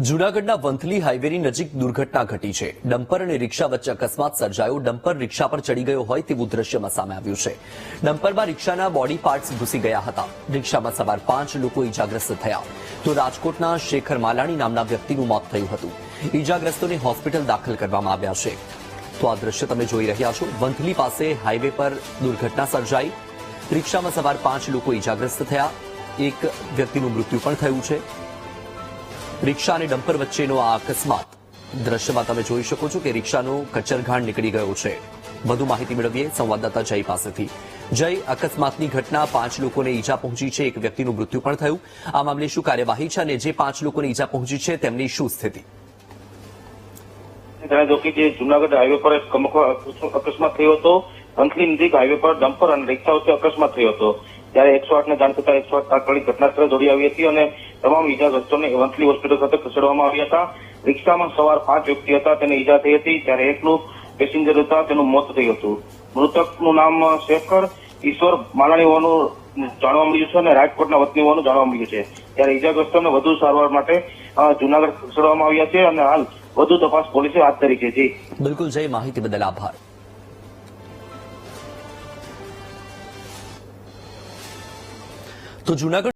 જૂનાગઢના વંથલી હાઈવેની નજીક દુર્ઘટના ઘટી છે. ડમ્પર અને રિક્ષા વચ્ચે અકસ્માત સર્જાયો. ડમ્પર રિક્ષા પર ચડી ગયો હોય તેવું દ્રશ્યમાં સામે આવ્યું છે. ડમ્પરમાં રિક્ષાના બોડી પાર્ટ્સ ઘૂસી ગયા હતા. રિક્ષામાં સવાર પાંચ લોકો ઈજાગ્રસ્ત થયા. તો રાજકોટના શેખર માલાણી નામના વ્યક્તિનું મોત થયું હતું. ઈજાગ્રસ્તોને હોસ્પિટલ દાખલ કરવામાં આવ્યા છે. તો આ દ્રશ્ય તમે જોઈ રહ્યા છો. વંથલી પાસે હાઈવે પર દુર્ઘટના સર્જાઈ. રિક્ષામાં સવાર પાંચ લોકો ઈજાગ્રસ્ત થયા. એક વ્યક્તિનું મૃત્યુ પણ થયું છે. રિક્ષા અને ડમ્પર વચ્ચેનો આ અકસ્માત. દ્રશ્યમાં તમે જોઈ શકો છો કે રિક્ષાનો કચરઘાણ નીકળી ગયો છે. વધુ માહિતી મેળવીએ સંવાદદાતા જય પાસેથી. જય, અકસ્માતની ઘટના પાંચ લોકોને ઈજા પહોંચી છે, એક વ્યક્તિનું મૃત્યુ પણ થયું. આ મામલે શું કાર્યવાહી છે અને જે પાંચ લોકોને ઈજા પહોંચી છે તેમની શું સ્થિતિ? જે જુનાગઢ હાઈવે પર અકસ્માત થયો હતો. વંથલી નજીક હાઈવે પર ડમ્પર અને રિક્ષા વચ્ચે અકસ્માત થયો હતો. ત્યારે એકસો આઠ ને જાણ થતા એકસો આઠ તાત્કાલિક ઘટનાસ્થળે દોડી આવી હતી અને તમામ ઇજાગ્રસ્તોને વંથલી હોસ્પિટલ ખાતે ખસેડવામાં આવ્યા હતા. રિક્ષામાં સવાર પાંચ વ્યક્તિ હતા, તેને ઈજા થઈ હતી. ત્યારે એકનું પેસેન્જર હતા, તેનું મોત થયું હતું. મૃતકનું નામ શેખર ઈશ્વર માલાણી હોવાનું જાણવા મળ્યું છે અને રાજકોટના વતની હોવાનું જાણવા મળ્યું છે. ત્યારે ઇજાગ્રસ્તોને વધુ સારવાર માટે જુનાગઢ ખસેડવામાં આવ્યા છે અને હાલ વધુ તપાસ પોલીસે હાથ ધરી છે. બિલકુલ, જય માહિતી બદલ આભાર. તો જૂનાગઢ